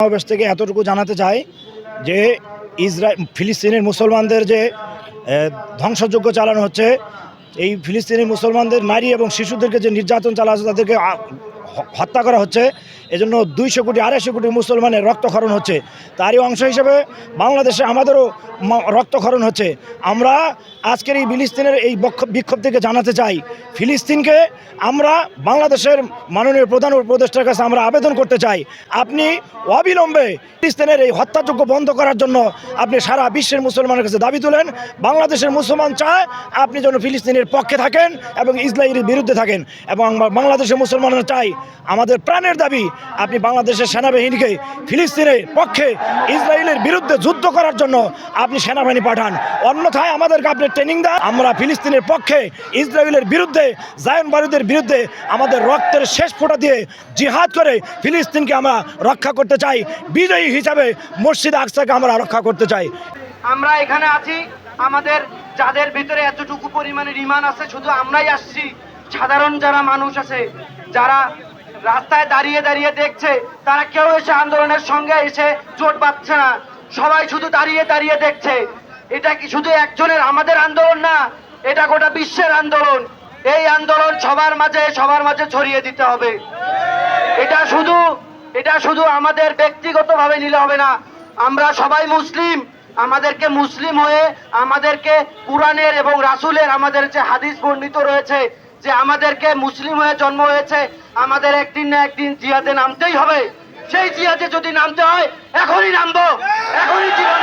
সমাবেশ থেকে এতটুকু জানাতে চাই যে ইসরায়েল ফিলিস্তিনের মুসলমানদের যে ধ্বংসযোগ্য চালানো হচ্ছে, এই ফিলিস্তিনি মুসলমানদের নারী এবং শিশুদেরকে যে নির্যাতন চালা হচ্ছে তাদেরকে হত্যা করা হচ্ছে। এজন্য দুইশো কোটি, আড়াইশো কোটি মুসলমানের রক্তক্ষরণ হচ্ছে। তারই অংশ হিসেবে বাংলাদেশে আমাদেরও রক্তক্ষরণ হচ্ছে। আমরা আজকের এই ফিলিস্তিনের এই বিক্ষোভ থেকে জানাতে চাই। ফিলিস্তিনকে আমরা বাংলাদেশের মাননীয় প্রধান উপদেষ্টার কাছে আমরা আবেদন করতে চাই। আপনি অবিলম্বে ফিলিস্তিনের এই হত্যাযোগ্য বন্ধ করার জন্য আপনি সারা বিশ্বের মুসলমানের কাছে দাবি তুলেন। বাংলাদেশের মুসলমান চায় আপনি যেন ফিলিস্তিনের পক্ষে থাকেন এবং ইসরায়েলের বিরুদ্ধে থাকেন এবং বাংলাদেশের মুসলমানরা চাই আমাদের প্রাণের দাবি, আপনি বাংলাদেশের সেনাবাহিনীকে ফিলিস্তিনের পক্ষে ইসরায়েলের বিরুদ্ধে যুদ্ধ করার জন্য আপনি সেনাবাহিনী পাঠান। অন্যথায় আমাদেরকে আপনি ট্রেনিং দেন। আমরা ফিলিস্তিনের পক্ষে ইসরায়েলের বিরুদ্ধে, জায়ন বারুদের বিরুদ্ধে আমাদের রক্তের শেষ ফোঁটা দিয়ে জিহাদ করে ফিলিস্তিনকে আমরা রক্ষা করতে চাই। বিজয়ী হিসাবে মসজিদ আকসাকে আমরা রক্ষা করতে চাই। আমরা এখানে আছি। আমাদের যাদের ভিতরে এতটুকু পরিমাণে রিমান আছে, শুধু আমরাই আসছি। সাধারণ যারা মানুষ আছে, যারা রাস্তায় দাঁড়িয়ে দাঁড়িয়ে দেখছে, তারা কেউ এসে আন্দোলনের সঙ্গে এসে জোট পাচ্ছে না। সবাই শুধু দাঁড়িয়ে দাঁড়িয়ে দেখছে। এটা কি শুধু একজনের আমাদের আন্দোলন না, এটা গোটা বিশ্বের আন্দোলন। এই আন্দোলন সবার মাঝে সবার মাঝে ছড়িয়ে দিতে হবে। এটা শুধু এটা শুধু আমাদের ব্যক্তিগতভাবে নিলে হবে না। আমরা সবাই মুসলিম, আমাদেরকে মুসলিম হয়ে আমাদেরকে কোরআনের এবং রাসূলের আমাদের যে হাদিস বর্ণিত রয়েছে যে আমাদেরকে মুসলিম হয়ে জন্ম হয়েছে, আমাদের একদিন না একদিন জিয়াতে নামতেই হবে। সেই জিয়াতে যদি নামতে হয়, এখনই নামবো। এখনই জীবন